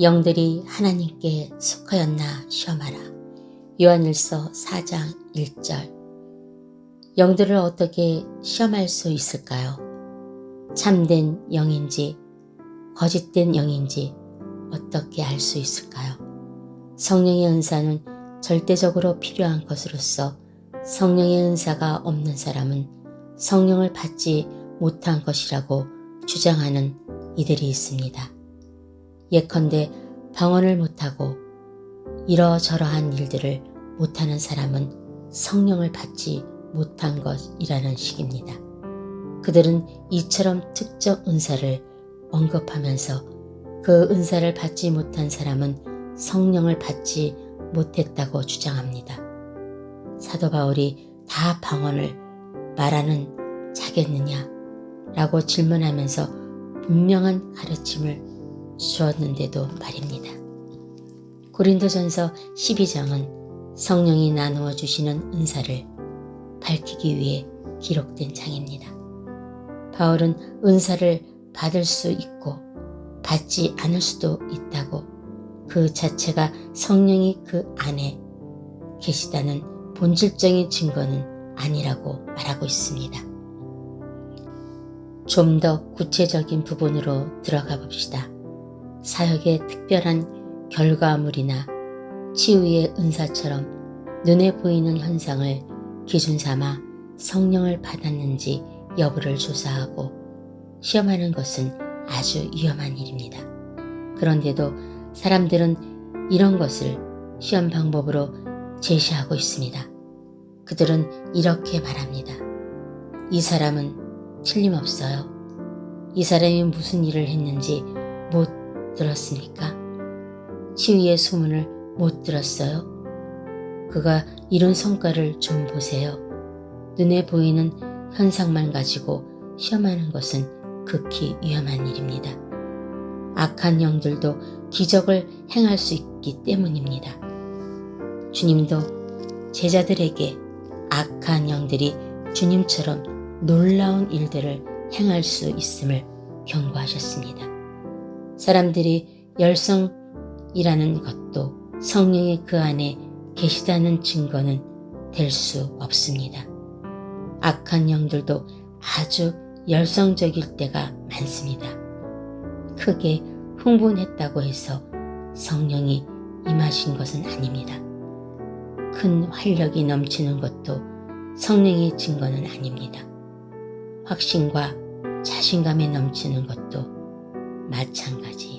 영들이 하나님께 속하였나 시험하라. 요한일서 4장 1절. 영들을 어떻게 시험할 수 있을까요? 참된 영인지 거짓된 영인지 어떻게 알 수 있을까요? 성령의 은사는 절대적으로 필요한 것으로서 성령의 은사가 없는 사람은 성령을 받지 못한 것이라고 주장하는 이들이 있습니다. 예컨대 방언을 못하고 이러저러한 일들을 못하는 사람은 성령을 받지 못한 것이라는 식입니다. 그들은 이처럼 특정 은사를 언급하면서 그 은사를 받지 못한 사람은 성령을 받지 못했다고 주장합니다. 사도 바울이 다 방언을 말하는 자겠느냐? 라고 질문하면서 분명한 가르침을 주었는데도 말입니다. 고린도전서 12장은 성령이 나누어 주시는 은사를 밝히기 위해 기록된 장입니다. 바울은 은사를 받을 수 있고 받지 않을 수도 있다고 그 자체가 성령이 그 안에 계시다는 본질적인 증거는 아니라고 말하고 있습니다. 좀 더 구체적인 부분으로 들어가 봅시다. 사역의 특별한 결과물이나 치유의 은사처럼 눈에 보이는 현상을 기준 삼아 성령을 받았는지 여부를 조사하고 시험하는 것은 아주 위험한 일입니다. 그런데도 사람들은 이런 것을 시험 방법으로 제시하고 있습니다. 그들은 이렇게 말합니다. 이 사람은 틀림없어요. 이 사람이 무슨 일을 했는지 못 들었습니까? 치유의 소문을 못 들었어요? 그가 이룬 성과를 좀 보세요. 눈에 보이는 현상만 가지고 시험하는 것은 극히 위험한 일입니다. 악한 영들도 기적을 행할 수 있기 때문입니다. 주님도 제자들에게 악한 영들이 주님처럼 놀라운 일들을 행할 수 있음을 경고하셨습니다. 사람들이 열성이라는 것도 성령이 그 안에 계시다는 증거는 될 수 없습니다. 악한 영들도 아주 열성적일 때가 많습니다. 크게 흥분했다고 해서 성령이 임하신 것은 아닙니다. 큰 활력이 넘치는 것도 성령의 증거는 아닙니다. 확신과 자신감에 넘치는 것도 마찬가지.